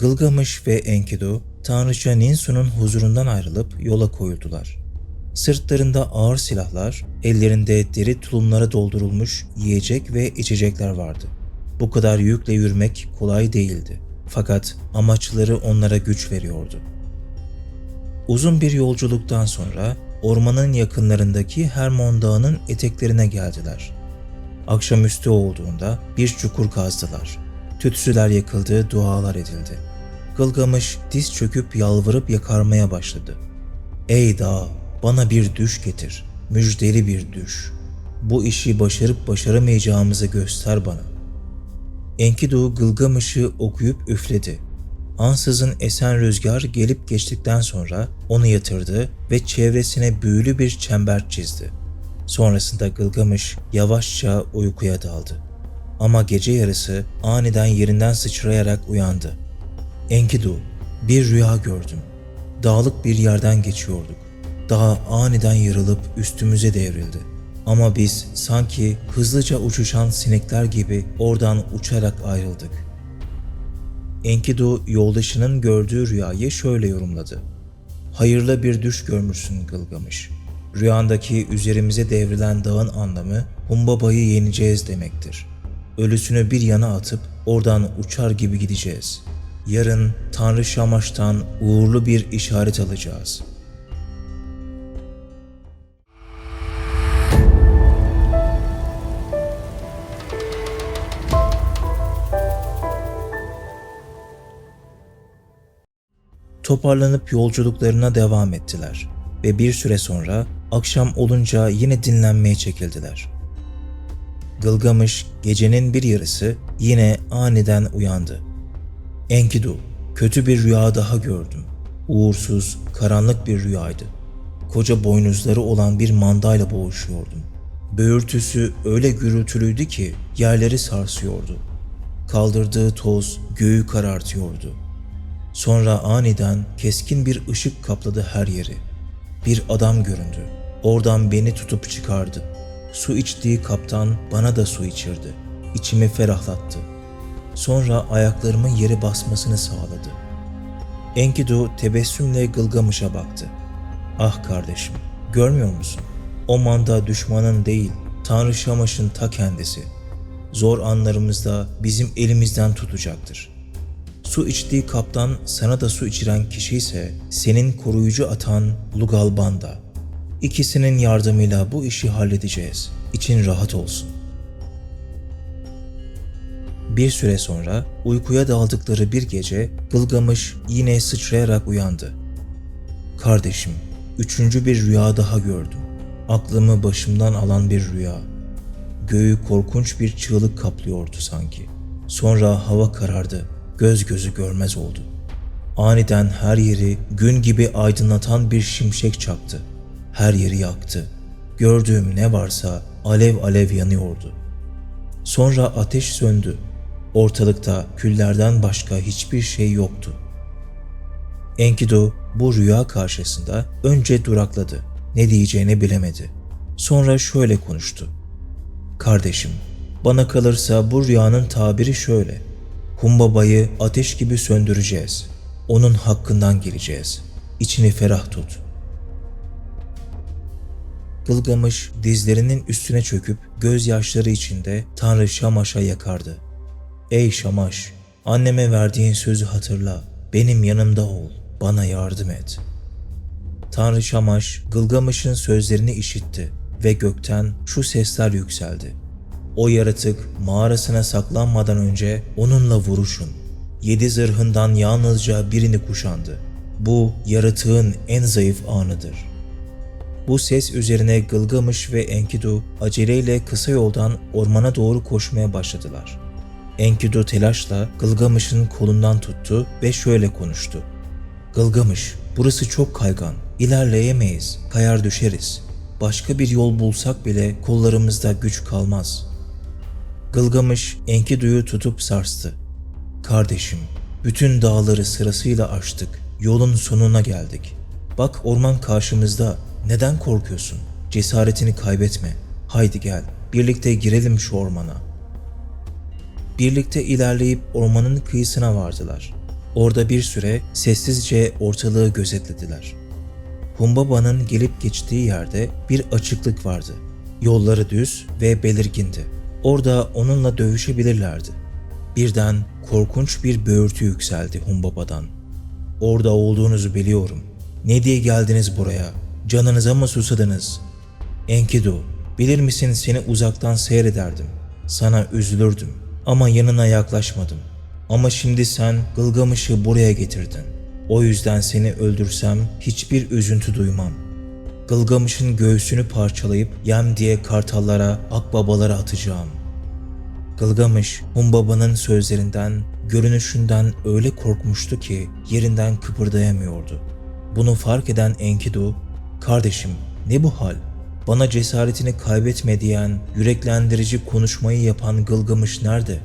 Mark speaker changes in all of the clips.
Speaker 1: Gılgamış ve Enkidu, Tanrıça Ninsu'nun huzurundan ayrılıp yola koyuldular. Sırtlarında ağır silahlar, ellerinde deri tulumlara doldurulmuş yiyecek ve içecekler vardı. Bu kadar yükle yürümek kolay değildi. Fakat amaçları onlara güç veriyordu. Uzun bir yolculuktan sonra ormanın yakınlarındaki Hermon Dağı'nın eteklerine geldiler. Akşamüstü olduğunda bir çukur kazdılar. Tütsüler yakıldı, dualar edildi. Gılgamış diz çöküp yalvarıp yakarmaya başladı. Ey dağ, bana bir düş getir, müjdeli bir düş. Bu işi başarıp başaramayacağımızı göster bana. Enkidu Gılgamış'ı okuyup üfledi. Ansızın esen rüzgar gelip geçtikten sonra onu yatırdı ve çevresine büyülü bir çember çizdi. Sonrasında Gılgamış yavaşça uykuya daldı. Ama gece yarısı aniden yerinden sıçrayarak uyandı. Enkidu, bir rüya gördüm. Dağlık bir yerden geçiyorduk. Dağ aniden yarılıp üstümüze devrildi. Ama biz sanki hızlıca uçuşan sinekler gibi oradan uçarak ayrıldık. Enkidu yoldaşının gördüğü rüyayı şöyle yorumladı. Hayırlı bir düş görmüşsün Gılgamış. Rüyandaki üzerimize devrilen dağın anlamı Humbaba'yı yeneceğiz demektir. Ölüsünü bir yana atıp oradan uçar gibi gideceğiz. Yarın Tanrı Şamaş'tan uğurlu bir işaret alacağız. Toparlanıp yolculuklarına devam ettiler ve bir süre sonra akşam olunca yine dinlenmeye çekildiler. Gılgamış gecenin bir yarısı yine aniden uyandı. Enkidu, kötü bir rüya daha gördüm. Uğursuz, karanlık bir rüyaydı. Koca boynuzları olan bir mandayla boğuşuyordum. Böğürtüsü öyle gürültülüydü ki yerleri sarsıyordu. Kaldırdığı toz göğü karartıyordu. Sonra aniden keskin bir ışık kapladı her yeri. Bir adam göründü. Oradan beni tutup çıkardı. Su içtiği kaptan bana da su içirdi. İçimi ferahlattı. Sonra ayaklarımın yere basmasını sağladı. Enkidu tebessümle Gılgamış'a baktı. Ah kardeşim, görmüyor musun? O manda düşmanın değil, Tanrı Şamaş'ın ta kendisi. Zor anlarımızda bizim elimizden tutacaktır. Su içtiği kaptan sana da su içiren kişi ise senin koruyucu atan Lugalbanda. İkisinin yardımıyla bu işi halledeceğiz. İçin rahat olsun. Bir süre sonra uykuya daldıkları bir gece Gılgamış yine sıçrayarak uyandı. Kardeşim, üçüncü bir rüya daha gördüm. Aklımı başımdan alan bir rüya. Göğü korkunç bir çığlık kaplıyordu sanki. Sonra hava karardı, göz gözü görmez oldu. Aniden her yeri gün gibi aydınlatan bir şimşek çaktı. Her yeri yaktı. Gördüğüm ne varsa alev alev yanıyordu. Sonra ateş söndü. Ortalıkta küllerden başka hiçbir şey yoktu. Enkidu bu rüya karşısında önce durakladı. Ne diyeceğini bilemedi. Sonra şöyle konuştu. Kardeşim, bana kalırsa bu rüyanın tabiri şöyle. Humbaba'yı ateş gibi söndüreceğiz. Onun hakkından geleceğiz. İçini ferah tut. Gılgamış dizlerinin üstüne çöküp gözyaşları içinde Tanrı Şamaş'a yakardı. Ey Şamaş, anneme verdiğin sözü hatırla. Benim yanımda ol, bana yardım et. Tanrı Şamaş, Gılgamış'ın sözlerini işitti ve gökten şu sesler yükseldi. O yaratık mağarasına saklanmadan önce onunla vuruşun. Yedi zırhından yalnızca birini kuşandı. Bu yaratığın en zayıf anıdır. Bu ses üzerine Gılgamış ve Enkidu aceleyle kısa yoldan ormana doğru koşmaya başladılar. Enkidu telaşla Gılgamış'ın kolundan tuttu ve şöyle konuştu. Gılgamış, burası çok kaygan. İlerleyemeyiz, kayar düşeriz. Başka bir yol bulsak bile kollarımızda güç kalmaz.'' Gılgamış Enkidu'yu tutup sarstı. Kardeşim, bütün dağları sırasıyla aştık. Yolun sonuna geldik. Bak orman karşımızda. Neden korkuyorsun? Cesaretini kaybetme. Haydi gel, birlikte girelim şu ormana. Birlikte ilerleyip ormanın kıyısına vardılar. Orada bir süre sessizce ortalığı gözetlediler. Humbaba'nın gelip geçtiği yerde bir açıklık vardı. Yolları düz ve belirgindi. Orada onunla dövüşebilirlerdi. Birden korkunç bir böğürtü yükseldi Humbaba'dan. Orada olduğunuzu biliyorum. Ne diye geldiniz buraya? Canınıza mı susadınız? Enkidu, bilir misin seni uzaktan seyrederdim. Sana üzülürdüm ama yanına yaklaşmadım. Ama şimdi sen Gılgamış'ı buraya getirdin. O yüzden seni öldürsem hiçbir üzüntü duymam. Gılgamış'ın göğsünü parçalayıp yem diye kartallara, akbabalara atacağım. Gılgamış, Humbaba'nın sözlerinden, görünüşünden öyle korkmuştu ki yerinden kıpırdayamıyordu. Bunu fark eden Enkidu, ''Kardeşim, ne bu hal? Bana cesaretini kaybetme diyen, yüreklendirici konuşmayı yapan Gılgamış nerede?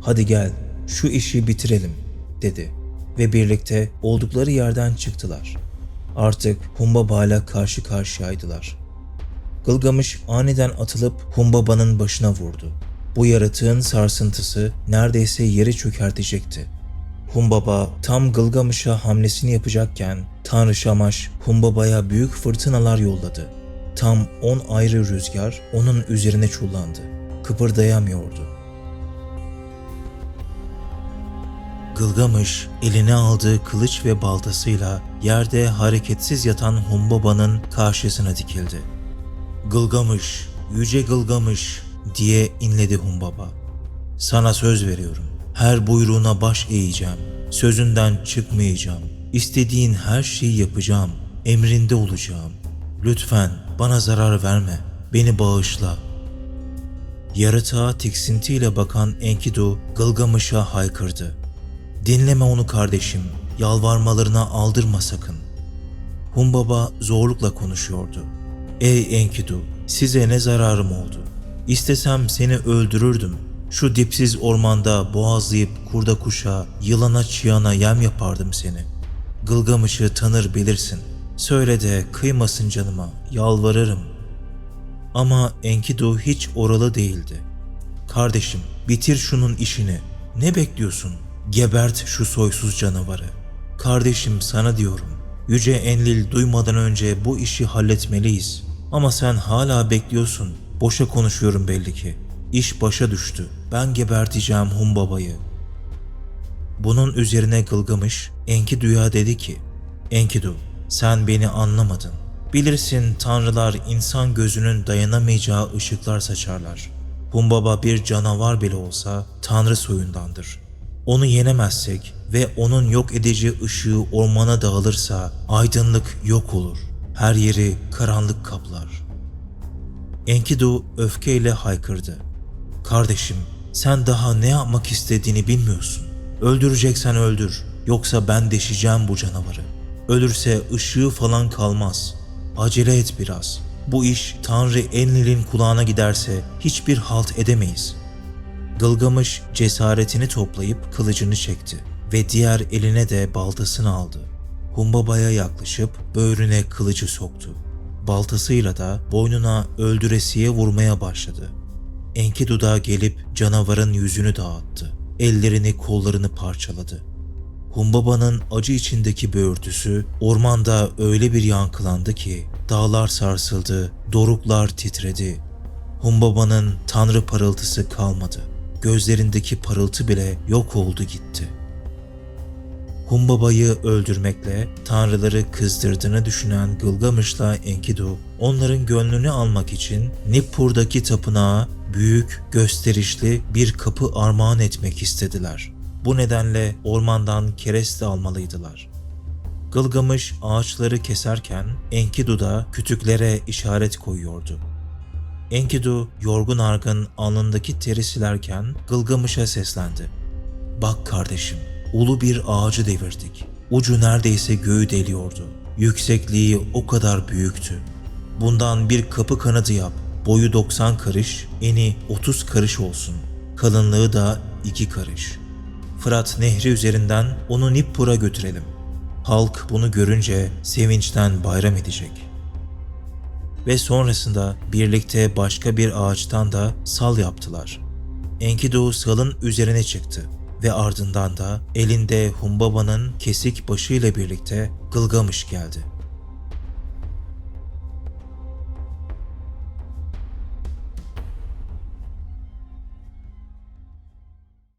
Speaker 1: Hadi gel, şu işi bitirelim.'' dedi ve birlikte oldukları yerden çıktılar. Artık Humbaba'yla karşı karşıyaydılar. Gılgamış aniden atılıp Humbaba'nın başına vurdu. Bu yaratığın sarsıntısı neredeyse yeri çökertecekti. Humbaba tam Gılgamış'a hamlesini yapacakken Tanrı Şamaş Humbaba'ya büyük fırtınalar yolladı. Tam on ayrı rüzgar onun üzerine çullandı. Kıpırdayamıyordu. Gılgamış eline aldığı kılıç ve baltasıyla yerde hareketsiz yatan Humbaba'nın karşısına dikildi. Gılgamış, yüce Gılgamış diye inledi Humbaba. Sana söz veriyorum. Her buyruğuna baş eğeceğim. Sözünden çıkmayacağım. İstediğin her şeyi yapacağım. Emrinde olacağım. Lütfen bana zarar verme. Beni bağışla. Yaratığa tiksintiyle bakan Enkidu Gılgamış'a haykırdı. Dinleme onu kardeşim. Yalvarmalarına aldırma sakın. Humbaba zorlukla konuşuyordu. Ey Enkidu, size ne zararım oldu? İstesem seni öldürürdüm. Şu dipsiz ormanda boğazlayıp kurda kuşa, yılana çıyana yem yapardım seni. Gılgamış'ı tanır bilirsin. Söyle de kıymasın canıma, yalvarırım. Ama Enkidu hiç oralı değildi. Kardeşim, bitir şunun işini. Ne bekliyorsun? Gebert şu soysuz canavarı. Kardeşim sana diyorum. Yüce Enlil duymadan önce bu işi halletmeliyiz. Ama sen hala bekliyorsun. Boşa konuşuyorum belli ki. İş başa düştü. Ben geberteceğim Humbaba'yı. Bunun üzerine Gılgamış Enkidu'ya dedi ki Enkidu sen beni anlamadın. Bilirsin tanrılar insan gözünün dayanamayacağı ışıklar saçarlar. Humbaba bir canavar bile olsa tanrı soyundandır. Onu yenemezsek ve onun yok edici ışığı ormana dağılırsa aydınlık yok olur. Her yeri karanlık kaplar. Enkidu öfkeyle haykırdı. Kardeşim sen daha ne yapmak istediğini bilmiyorsun. Öldüreceksen öldür yoksa ben deşeceğim bu canavarı. Ölürse ışığı falan kalmaz. Acele et biraz. Bu iş Tanrı Enlil'in kulağına giderse hiçbir halt edemeyiz. Gılgamış cesaretini toplayıp kılıcını çekti ve diğer eline de baltasını aldı. Humbaba'ya yaklaşıp böğrüne kılıcı soktu. Baltasıyla da boynuna öldüresiye vurmaya başladı. Enkidu da gelip canavarın yüzünü dağıttı. Ellerini kollarını parçaladı. Humbaba'nın acı içindeki böğürtüsü ormanda öyle bir yankılandı ki dağlar sarsıldı, doruklar titredi. Humbaba'nın tanrı parıltısı kalmadı. Gözlerindeki parıltı bile yok oldu gitti. Humbaba'yı öldürmekle tanrıları kızdırdığını düşünen Gılgamış'la Enkidu onların gönlünü almak için Nippur'daki tapınağa büyük, gösterişli bir kapı armağan etmek istediler. Bu nedenle ormandan kereste almalıydılar. Gılgamış ağaçları keserken Enkidu da kütüklere işaret koyuyordu. Enkidu yorgun argın alnındaki teri silerken Gılgamış'a seslendi. Bak kardeşim, ulu bir ağacı devirdik. Ucu neredeyse göğü deliyordu. Yüksekliği o kadar büyüktü. Bundan bir kapı kanadı yap. Boyu 90 karış, eni 30 karış olsun. Kalınlığı da 2 karış. Fırat nehri üzerinden onu Nippur'a götürelim. Halk bunu görünce sevinçten bayram edecek. Ve sonrasında birlikte başka bir ağaçtan da sal yaptılar. Enkidu salın üzerine çıktı. ve ardından da elinde Humbaba'nın kesik başıyla birlikte Gılgamış geldi.